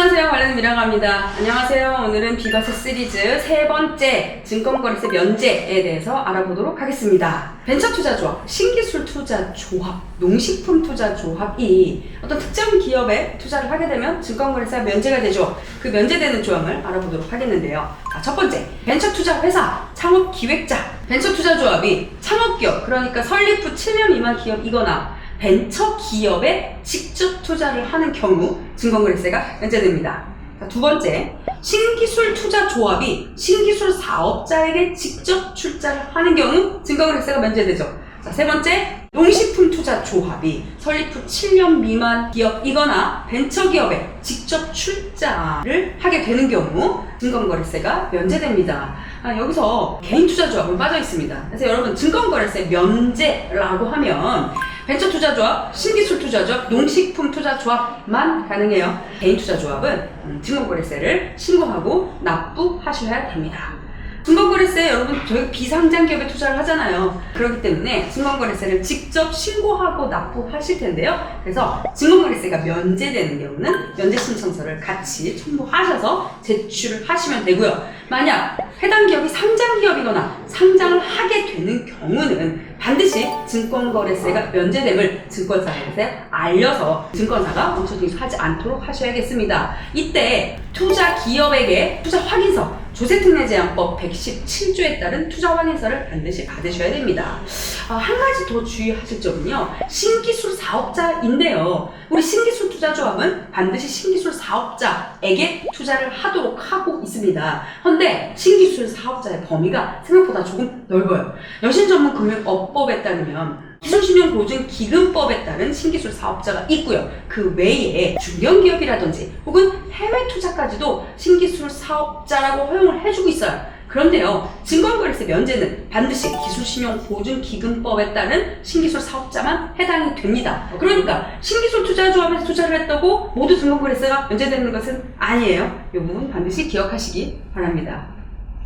안녕하세요. 관련 미라가입니다. 안녕하세요. 오늘은 비과세 시리즈 세 번째 증권거래세 면제에 대해서 알아보도록 하겠습니다. 벤처투자조합, 신기술 투자조합, 농식품 투자조합이 어떤 특정 기업에 투자를 하게 되면 증권거래세가 면제가 되죠. 그 면제되는 조항을 알아보도록 하겠는데요. 자, 첫 번째, 벤처투자회사, 창업기획자, 벤처투자조합이 창업기업, 그러니까 설립 후 7년 미만 기업이거나 벤처 기업에 직접 투자를 하는 경우 증권거래세가 면제됩니다. 자, 두 번째, 신기술 투자 조합이 신기술 사업자에게 직접 출자를 하는 경우 증권거래세가 면제되죠. 자, 세 번째, 농식품 투자 조합이 설립 후 7년 미만 기업이거나 벤처 기업에 직접 출자를 하게 되는 경우 증권거래세가 면제됩니다. 아, 여기서 개인 투자 조합은 빠져 있습니다. 그래서 여러분 증권거래세 면제라고 하면 벤처 투자 조합, 신기술 투자 조합, 농식품 투자 조합만 가능해요. 개인 투자 조합은 음, 증권거래세를 신고하고 납부하셔야 됩니다. 증권거래세 여러분 저희 비상장 기업에 투자를 하잖아요. 그렇기 때문에 증권거래세를 직접 신고하고 납부하실 텐데요. 그래서 증권거래세가 면제되는 경우는 면제 신청서를 같이 첨부하셔서 제출을 하시면 되고요. 만약 해당 기업이 상장 기업이거나 상장을 하게 되는 경우는 반드시 증권거래세가 면제됨을 증권사한테 알려서 증권사가 멈춰주지 않도록 하셔야겠습니다. 이때 투자 기업에게 투자 확인서 조세특례제한법 117조에 따른 투자 확인서를 반드시 받으셔야 됩니다. 아, 한 가지 더 주의하실 점은요. 신기술 사업자인데요. 우리 신기술 투자조합은 반드시 신기술 사업자에게 투자를 하도록 하고 있습니다. 그런데 신기술 사업자의 범위가 생각보다 조금 넓어요. 여신전문금융업법에 따르면 기술신용보증기금법에 따른 신기술 사업자가 있고요. 그 외에 중견기업이라든지 혹은 해외 투자까지도 신기술 사업자라고 허용을 해주고 있어요. 그런데요, 증권거래세 면제는 반드시 기술신용보증기금법에 따른 신기술 사업자만 해당이 됩니다. 그러니까 신기술 투자조합에서 투자를 했다고 모두 증권거래세가 면제되는 것은 아니에요. 이 부분 반드시 기억하시기 바랍니다.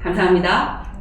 감사합니다.